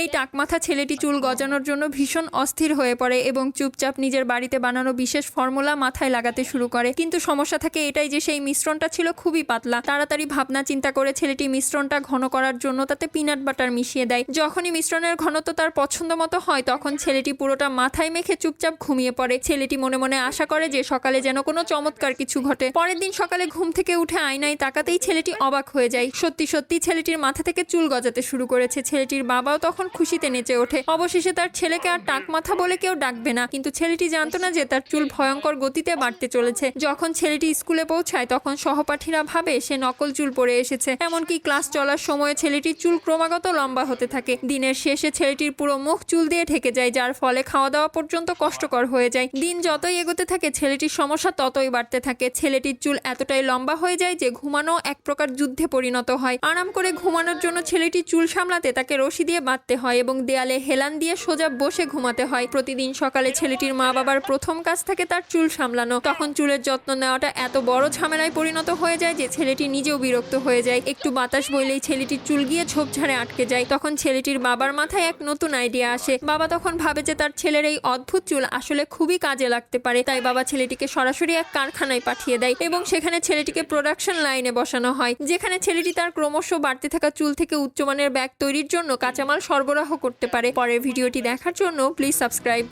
এই টাকমাথা ছেলেটি চুল গজানোর জন্য ভীষণ অস্থির হয়ে পড়ে এবং চুপচাপ নিজের বাড়িতে বানানো বিশেষ ফর্মুলা মাথায় লাগাতে শুরু করে। কিন্তু সমস্যা থাকে এটাই যে সেই মিশ্রণটা ছিল খুবই পাতলা। তাড়াতাড়ি ভাবনা চিন্তা করে ছেলেটি মিশ্রণটা ঘন করার জন্য তাতে পিনাট বাটার মিশিয়ে দেয়। যখনই মিশ্রণের ঘনত্ব তার পছন্দ মতো হয় তখন ছেলেটি পুরোটা মাথায় মেখে চুপচাপ ঘুমিয়ে পড়ে। ছেলেটি মনে মনে আশা করে যে সকালে যেন কোনো চমৎকার কিছু ঘটে। পরের দিন সকালে ঘুম থেকে উঠে আয়নায় তাকাতেই ছেলেটি অবাক হয়ে যায়। সত্যি সত্যি ছেলেটির মাথা থেকে চুল গজাতে শুরু করেছে। ছেলেটির বাবাও তখন খুশিতে নেচে ওঠে। অবশেষে তার ছেলেকে আর টাক মাথা বলে কেউ ডাকবে না। কিন্তু ছেলেটি জানতো না যে তার চুল ভয়ঙ্কর গতিতে বাড়তে চলেছে। যখন ছেলেটি স্কুলে পৌঁছায়, তখন সহপাঠীরা ভাবে সে নকল চুল পরে এসেছে। এমনকি ক্লাস চলার সময় ছেলেটির চুল ক্রমাগত লম্বা হতে থাকে। দিনের শেষে ছেলেটির পুরো মুখ চুল দিয়ে ঢেকে যায়, যার ফলে খাওয়া দাওয়া পর্যন্ত কষ্টকর হয়ে যায়। দিন যতই এগোতে থাকে, ছেলেটির সমস্যা ততই বাড়তে থাকে। ছেলেটির চুল এতটাই লম্বা হয়ে যায় যে ঘুমানো এক প্রকার যুদ্ধে পরিণত হয়। আরাম করে ঘুমানোর জন্য ছেলেটি চুল সামলাতে তাকে রশি দিয়ে বাঁধতে হয় এবং দেয়ালে হেলান দিয়ে সোজা বসে ঘুমাতে হয়। প্রতিদিন সকালে ছেলেটির মা বাবার প্রথম কাজ থাকে তার চুল সামলানো। তখন চুলের যত্ন নেওয়াটা এত বড় ঝামেলায় পরিণত হয়ে যায় যে ছেলেটি নিজেও বিরক্ত হয়ে যায়। একটু বাতাস বইলেই ছেলেটির চুল গিয়ে ঝোপঝাড়ে আটকে যায়। তখন ছেলেটির বাবার মাথায় এক নতুন আইডিয়া আসে। বাবা তখন ভাবে যে তার ছেলের এই অদ্ভুত চুল আসলে খুবই কাজে লাগতে পারে। তাই বাবা ছেলেটিকে সরাসরি এক কারখানায় পাঠিয়ে দেয় এবং সেখানে ছেলেটিকে প্রোডাকশন লাইনে বসানো হয়, যেখানে ছেলেটি তার ক্রমশ বাড়তে থাকা চুল থেকে উচ্চমানের ব্যাগ তৈরির জন্য কাঁচামাল সরবরাহ করতে পারে। পরের ভিডিওটি দেখার জন্য প্লিজ সাবস্ক্রাইব